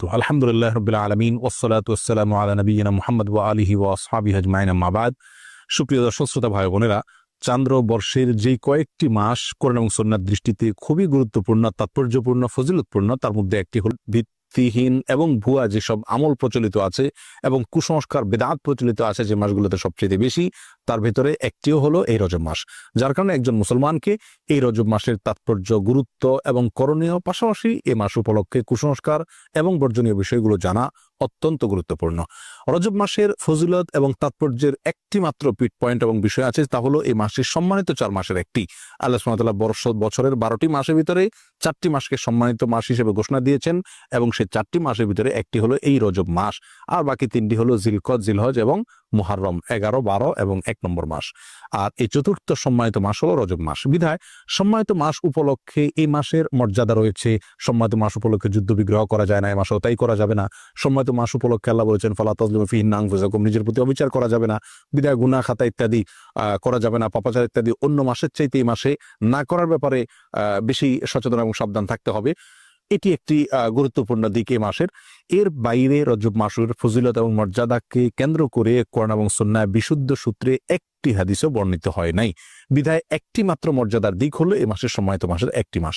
তো আলহামদুলিল্লাহ রবিল্লা আলমিন ওসলাত ওসালাম আলা নবীনা মোহাম্মদ ওয়া আলহি ওয়া আসহাবি হাজমাইন মাবাদ সুপ্রিয় দর্শক, শ্রোতা ভাই বোনেরা, চান্দ্র বর্ষের যে কয়েকটি মাস করোনা এবং সন্ন্যার দৃষ্টিতে খুবই গুরুত্বপূর্ণ, তাৎপর্যপূর্ণ, ফজিলতপূর্ণ, তার মধ্যে একটি হল ভিত্তিহীন এবং ভুয়া যেসব আমল প্রচলিত আছে এবং কুসংস্কার, বেদাত প্রচলিত আছে যে মাসগুলোতে সবচেয়ে বেশি, তার ভেতরে একটিও হলো এই রজব মাস। যার কারণে একজন মুসলমানকে এই রজব মাসের তাৎপর্য, গুরুত্ব এবং করণীয় পাশাপাশি এ মাস উপলক্ষে কুসংস্কার এবং বর্জনীয় বিষয়গুলো জানা অত্যন্ত গুরুত্বপূর্ণ। রজব মাসের ফজিলত এবং তাৎপর্যের একটি মাত্র পিট পয়েন্ট এবং বিষয় আছে, তা হলো এই মাসের সম্মানিত চার মাসের একটি। আল্লাহ সুমতাল্লাহ বর্ষ বছরের বারোটি মাসের ভিতরে চারটি মাসকে সম্মানিত মাস হিসেবে ঘোষণা দিয়েছেন এবং সেই চারটি মাসের ভিতরে একটি হলো এই রজব মাস। আর বাকি তিনটি হলো জিলকত জিলহজ এবং মুহাররম এগারো, বারো এবং এক নম্বর মাস। আর এই চতুর্থ সম্মানিত মাস হলো রজব মাস। বিধায় সম্মানিত মাস উপলক্ষে এই মাসের মর্যাদা রয়েছে। সম্মানিত মাস উপলক্ষে যুদ্ধ বিগ্রহ করা যায় না এই মাসেও তাই করা যাবে না। সম্মানিত মাস উপলক্ষে আল্লাহ বলেছেন, ফলা তজলিম ফিহিনাং নিজের প্রতি অবিচার করা যাবে না। বিধায় গুনা খাতা ইত্যাদি করা যাবে না। পাপাচার ইত্যাদি অন্য মাসের চাইতে এই মাসে না করার ব্যাপারে বেশি সচেতন এবং সাবধান থাকতে হবে। এটি একটি গুরুত্বপূর্ণ দিক এই মাসের। এর বাইরে রজব মাসুর ফজিলত এবং মর্যাদাকে কেন্দ্র করে কোরআন এবং সন্ন্যায় বিশুদ্ধ সূত্রে একটি হাদিসও বর্ণিত হয় নাই। বিধায় একটি মাত্র মর্যাদার দিক হলো এ মাসের সময়ত মাসের একটি মাস।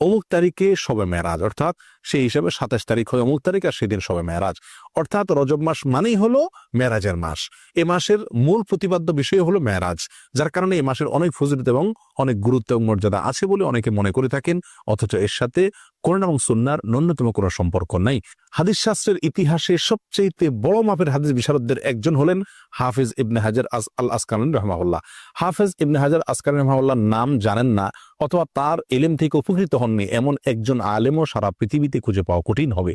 অমুক তারিখে সবে মেরাজ অর্থাৎ সেই হিসাবে সাতাশ তারিখ হয় অমুক তারিখ আর সেদিন সবে মেরাজ অর্থাৎ রজব মাস মানেই হলো মেরাজের মাস। এ মাসের মূল প্রতিপাদ্য বিষয় হলো মেরাজ যার কারণে এই মাসের অনেক ফজিলত এবং অনেক গুরুত্ব এবং মর্যাদা আছে বলে অনেকে মনে করে থাকেন, অথচ এর সাথে করোনা এবং সুন্নার ন্যূনতম কোনো সম্পর্ক নাই। হাদিস শাস্ত্রের ইতিহাসে সবচেয়ে বড় মাপের হাদিস বিশারদদের একজন হলেন হাফিজ ইবনে হাজার আল আসকান রহমাউল্লাহ হাফিজ ইবনে হাজার আসকান রহমাউল্লাহর নাম জানেন না, অথবা তার এলেম থেকে উপকৃত হননি। এমন একজন আলেমও সারা পৃথিবীতে খুঁজে পাওয়া কঠিন হবে।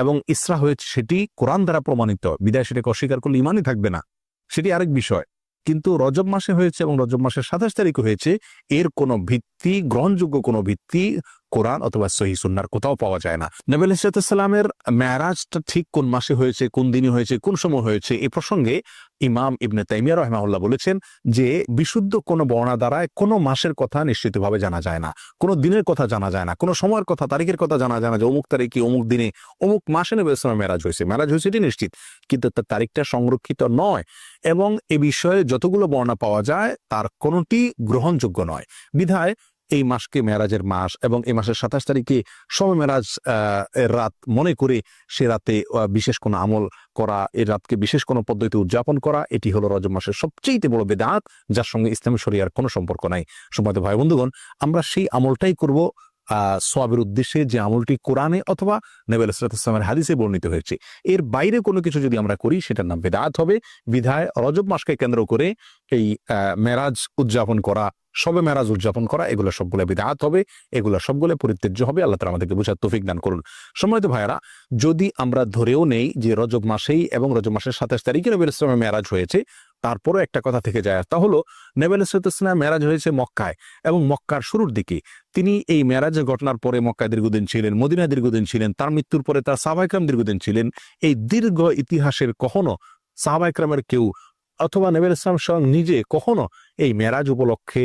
এবং ইসরা হয়েছে সেটি কোরআন দ্বারা প্রমাণিত। বিদায় সেটাকে অস্বীকার করলে ইমানই থাকবে না। সেটি আরেক বিষয়। কিন্তু রজব মাসে হয়েছে এবং রজব মাসের সাতাশ তারিখে হয়েছে, এর কোনো ভিত্তি, গ্রহণযোগ্য কোনো ভিত্তি কোরআন অথবা সহি সুন্নার কোথাও পাওয়া যায় না। নবীল ইসলাতামের ম্যারাজটা ঠিক কোন মাসে হয়েছে, কোন দিনে হয়েছে, কোন সময় হয়েছে, এ প্রসঙ্গে ইমাম ইবনে তাইমিয়া রহমাউল্লাহ বলেছেন যে, বিশুদ্ধ কোনো বর্ণা দ্বারায় কোনো মাসের কথা নিশ্চিতভাবে জানা যায় না। কোনো দিনের কথা জানা যায় না, কোনো সময়ের কথা, তারিখের কথা জানা যায় না যে অমুক তারিখে অমুক দিনে অমুক মাসে নবী ইসলামের মেরাজ হয়েছে। মেরাজ হয়েছে এটি নিশ্চিত, কিন্তু তার তারিখটা সংরক্ষিত নয় এবং এ বিষয়ে যতগুলো বর্ণা পাওয়া যায়, তার কোনোটি গ্রহণযোগ্য নয়। বিধায় এই মাসকে মেরাজের মাস এবং এই মাসের সাতাশ তারিখে সময় মেরাজ এর রাত মনে করে সে রাতে বিশেষ কোনো আমল করা এর রাতকে বিশেষ কোনো পদ্ধতি উদযাপন করা, এটি হলো রজব মাসের সবচেয়ে বড় বেদাঁত, যার সঙ্গে ইসলামী শরিয়ার কোনো সম্পর্ক নাই। সম্মানিত ভাই বন্ধুগণ, আমরা সেই আমলটাই করব সোয়াবের উদ্দেশ্যে যে আমলটি কোরআনে অথবা নেবেল ইসলামের হাদিসে বর্ণিত হয়েছে। এর বাইরে কোনো কিছু যদি আমরা করি, সেটার নাম বেদাত হবে। বিধায় রজব মাসকে কেন্দ্র করে এই মেরাজ উদযাপন করা, সবে মেরাজ উদযাপন করা, এগুলো সবগুলো বিদাত হবে, এগুলো সবগুলো পরিত্যাজ্য হবে। আল্লাহ তালা আমাদেরকে বুঝার তৌফিক দান করুন। সম্মানিত ভাইয়ারা, যদি আমরা ধরেও নেই যে রজব মাসেই এবং রজব মাসের সাতাশ তারিখে নবীল ইসলামের মেরাজ হয়েছে তারপরও একটা কথা থেকে যায় তা হলো নেবেল ইসলাম মেরাজ হয়েছে মক্কায় এবং মক্কার শুরুর দিকে। তিনি এই মেরাজের ঘটনার পরে মক্কায় দীর্ঘদিন ছিলেন মদিনা দীর্ঘদিন ছিলেন, তার মৃত্যুর পরে তার সাহবাইকরাম দীর্ঘদিন ছিলেন। এই দীর্ঘ ইতিহাসের কখনো সাহবাইকরামের কেউ অথবা নেবেল ইসলাম স্বয়ং নিজে কখনো এই ম্যারাজ উপলক্ষে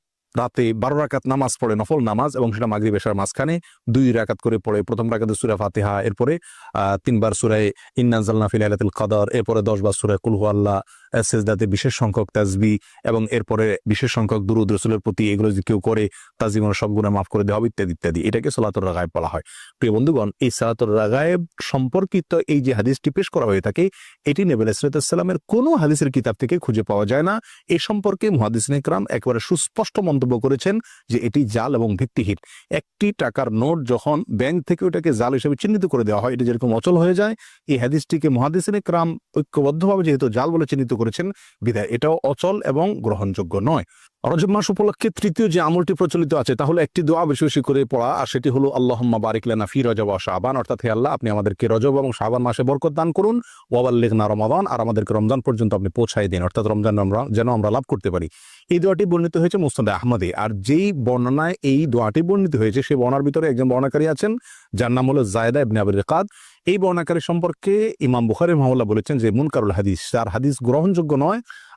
রাতে বারো রাকাত নামাজ পড়ে, নফল নামাজ এবং সেটা মাগরি বেশার মাঝখানে দুই রাকাত করে পড়ে। প্রথম রাকাতে সুরা ফাতেহা, এরপরে তিনবার সুরায় ইন্নাজাল্লাহ ফিল আলাতুল খাদর এরপরে দশবার সুরায় কুলহু আল্লাহ সেজদাতে বিশেষ সংখ্যক তাজবি এবং এরপরে বিশেষ সংখ্যক দুরুদ রসুলের প্রতি এগুলো যদি কেউ করে তাজিমের সব গুণা মাফ করে দেওয়া হবে ইত্যাদি ইত্যাদি। এটাকে সালাতুর রাগায়েব বলা হয়। প্রিয় বন্ধুগণ, এই সালাতুর রাগায়েব সম্পর্কিত এই যে হাদিসটি পেশ করা হয়ে থাকে, এটি নেবেল ইসরাতামের কোনো হাদিসের কিতাব থেকে খুঁজে পাওয়া যায় না। এ সম্পর্কে মুহাদিসিন ইকরাম একেবারে সুস্পষ্ট মন্তব্য করেছেন যে এটি জাল এবং ভিত্তিহীন। একটি টাকার নোট যখন ব্যাংক থেকে ওটাকে জাল হিসেবে চিহ্নিত করে দেওয়া হয়, এটি যেরকম অচল হয়ে যায়, এই হাদিসটিকে মুহাদিসিন ইকরাম ঐক্যবদ্ধভাবে যেহেতু জাল বলে চিহ্নিত করেছেন। বিধায় এটাও অচল এবং গ্রহণযোগ্য নয়। রজব মাস উপলক্ষে তৃতীয় যে আমলটি প্রচলিত আছে, তাহলে একটি দোয়া বেশি বেশি করে পড়া, আর সেটি হলো, আল্লাহম্মা বারিক লানা ফি রজব ও শাবান অর্থাৎ হে আল্লাহ, আপনি আমাদেরকে রজব এবং শাবান মাসে বরকত দান করুন ওয়াবাল্লিগনা রমাদান আর আমাদেরকে রমজান পর্যন্ত আপনি পৌঁছাই দিন, অর্থাৎ রমজান আমরা যেন আমরা লাভ করতে পারি। এই দোয়াটি বর্ণিত হয়েছে মুস্তাদ আহমদে, আর যেই বর্ণনায় এই দোয়াটি বর্ণিত হয়েছে সেই বর্ণার ভিতরে একজন বর্ণাকারী আছেন, যার নাম হলো জায়দা ইবনে আবির রেকাদ এই বর্ণাকারী সম্পর্কে ইমাম বুখারি রহমাল্লাহ বলেছেন যে, মুনকারুল হাদিস তার হাদিস গ্রহণযোগ্য নয়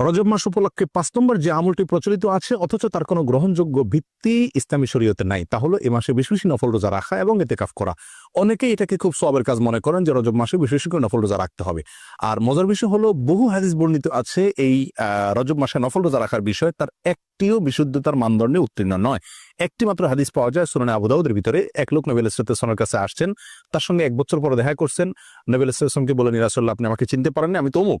রজব মাস উপলক্ষে পাঁচ নম্বর যে আমলটি প্রচলিত আছে, অথচ তার কোনো গ্রহণযোগ্য ভিত্তি ইসলামী শরীয়তে নাই। তা হলো এ মাসে বেশি বেশি নফল রোজা রাখা এবং এতে কাফ করা। অনেকেই এটাকে খুব সবের কাজ মনে করেন যে রজব মাসে বেশি বেশি করে নফল রোজা রাখতে হবে। আর মজার বিষয় হলো, বহু হাদিস বর্ণিত আছে এই রজব মাসে নফল রোজা রাখার বিষয়ে তার একটিও বিশুদ্ধতার মানদণ্ডে উত্তীর্ণ নয়। একটি মাত্র হাদিস পাওয়া যায় সুনানে আবু দাউদের ভিতরে। এক লোক নবেল ইসলামের কাছে আসছেন, তার সঙ্গে এক বছর পরে দেখা করছেন। নবেল ইসলামকে বলে ইরাসল্লাহ আপনি আমাকে চিনতে পারেননি, আমি তো অমুক।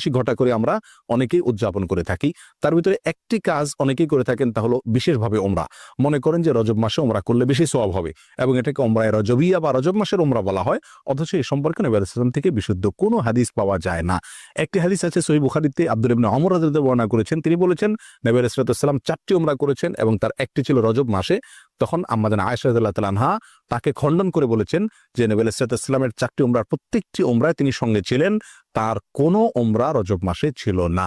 বেশি ঘটা করে আমরা অনেকেই উদযাপন করে থাকি। তার ভিতরে একটি কাজ অনেকেই করে থাকেন তা হলো বিশেষভাবে ওমরা মনে করেন যে রজব মাসে ওমরা করলে বেশি সওয়াব হবে এবং এটাকে ওমরায় রজবিয়া বা রজব মাসের ওমরা বলা হয়। অথচ এই সম্পর্কে নবী থেকে বিশুদ্ধ কোনো হাদিস পাওয়া যায় না। একটি হাদিস আছে সহি বুখারিতে আব্দুল ইবনে অমর রাদিয়াল্লাহু বর্ণনা করেছেন। তিনি বলেছেন, নবী আলাইহিস চারটি ওমরা করেছেন এবং তার একটি ছিল রজব মাসে। তখন আমাদের আয়েশা রাদিয়াল্লাহু তাআলা আনহা তাকে খণ্ডন করে বলেছেন যে নবী ইসলামের চারটি উমরার প্রত্যেকটি উমরায় তিনি সঙ্গে ছিলেন। তার কোনো উমরা রজব মাসে ছিল না।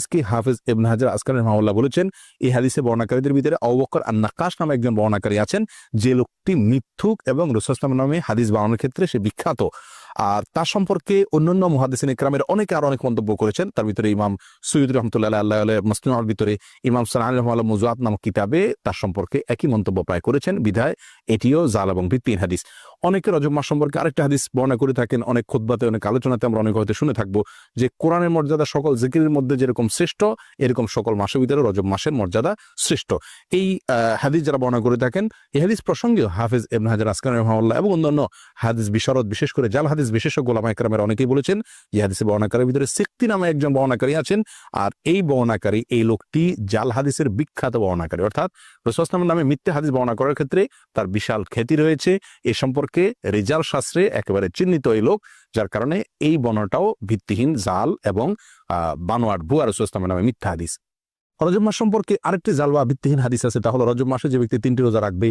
হাদিসকে হাফিজ এবন হাজার আসকার মামলা বলেছেন, এই হাদিসে বর্ণাকারীদের ভিতরে অবকর আর নাকাশ নামে একজন বর্ণাকারী আছেন, যে লোকটি মিথ্যুক এবং রসুলাম নামে হাদিস বানানোর ক্ষেত্রে সে বিখ্যাত। আর তার সম্পর্কে অন্যান্য মহাদিসিন ইকরামের অনেকে আর অনেক মন্তব্য করেছেন। তার ভিতরে ইমাম সৈয়দ রহমতুল্লাহ আল্লাহ মুসলিমের ভিতরে ইমাম সালাহ রহমাল্লাহ মুজাত নামক কিতাবে তার সম্পর্কে একই মন্তব্য প্রায় করেছেন। বিধায় এটিও জাল এবং ভিত্তিহীন হাদিস। অনেকে রজব মাস সম্পর্কে আরেকটা হাদিস বর্ণনা করে থাকেন। অনেক খুদ্বাতে অনেক আলোচনাতে আমরা অনেক হয়তো শুনে থাকব যে কোরআনের মর্যাদা সকল জিকিরের মধ্যে যেরকম শ্রেষ্ঠ, এরকম সকল মাসের ভিতরে রজব মাসের মর্যাদা শ্রেষ্ঠ। এই হাদিস যারা বর্ণনা করে থাকেন, এই হাদিস প্রসঙ্গেও হাফিজ এবন হাজার আসকান রহমাল্লাহ এবং অন্যান্য হাদিস বিশারদ বিশেষ করে জাল হাদিস বিশেষজ্ঞ গোলামা একরামের অনেকেই বলেছেন এই হাদিসে বর্ণাকারীর ভিতরে সিক্তি নামে একজন বর্ণাকারী আছেন আর এই বর্ণাকারী এই লোকটি জাল হাদিসের বিখ্যাত বর্ণাকারী। অর্থাৎ রসুলামের নামে মিথ্যে হাদিস বর্ণনা করার ক্ষেত্রে তার বিশাল খ্যাতি রয়েছে। এ সম্পর্কে রেজাল শাস্ত্রে একেবারে চিহ্নিত এই লোক যার কারণে এই বর্ণনাটাও ভিত্তিহীন জাল এবং আহ, বানোয়াট ভুয়া রসুলামের নামে মিথ্যা হাদিস। রজব মাস সম্পর্কে আরেকটি জাল বা ভিত্তিহীন হাদিস আছে তা হলো রজব মাসে যে ব্যক্তি তিনটি রোজা রাখবে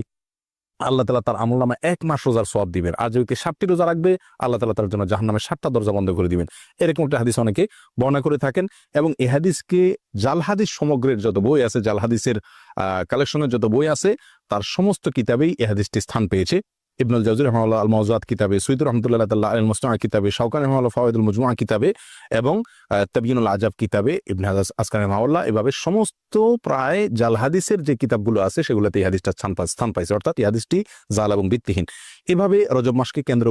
আল্লাহ তালা তার আমল নামে এক মাস রোজার সব দিবেন। আর যদি সাতটি রোজা রাখবে, আল্লাহ তালা তার জন্য জাহান নামে সাতটা দরজা বন্ধ করে দিবেন। এরকম একটা হাদিস অনেকে বর্ণনা করে থাকেন এবং এ হাদিসকে জাল হাদিস সমগ্রের যত বই আছে, জাল হাদিসের কালেকশনের যত বই আছে, তার সমস্ত কিতাবেই এ হাদিসটি স্থান পেয়েছে। ইবনুল জাজুর রহমাল্লাহ আল মজাদ কিতাবে সৈদুর রহমতুল্লাহ তাল্লাহ আল মুস্তাহ কিতাবে শাহকান রহমাল্লাহ ফাওয়াদুল মজমুয়া কিতাবে এবং তবিনুল আজাব কিতাবে ইবনে হাজাজ আসকান রহমাউল্লাহ এভাবে সমস্ত প্রায় জাল হাদিসের যে কিতাবগুলো আছে, সেগুলোতে এই হাদিসটা স্থান পাইছে। অর্থাৎ এই হাদিসটি জাল এবং ভিত্তিহীন। এভাবে রজব মাসকে কেন্দ্র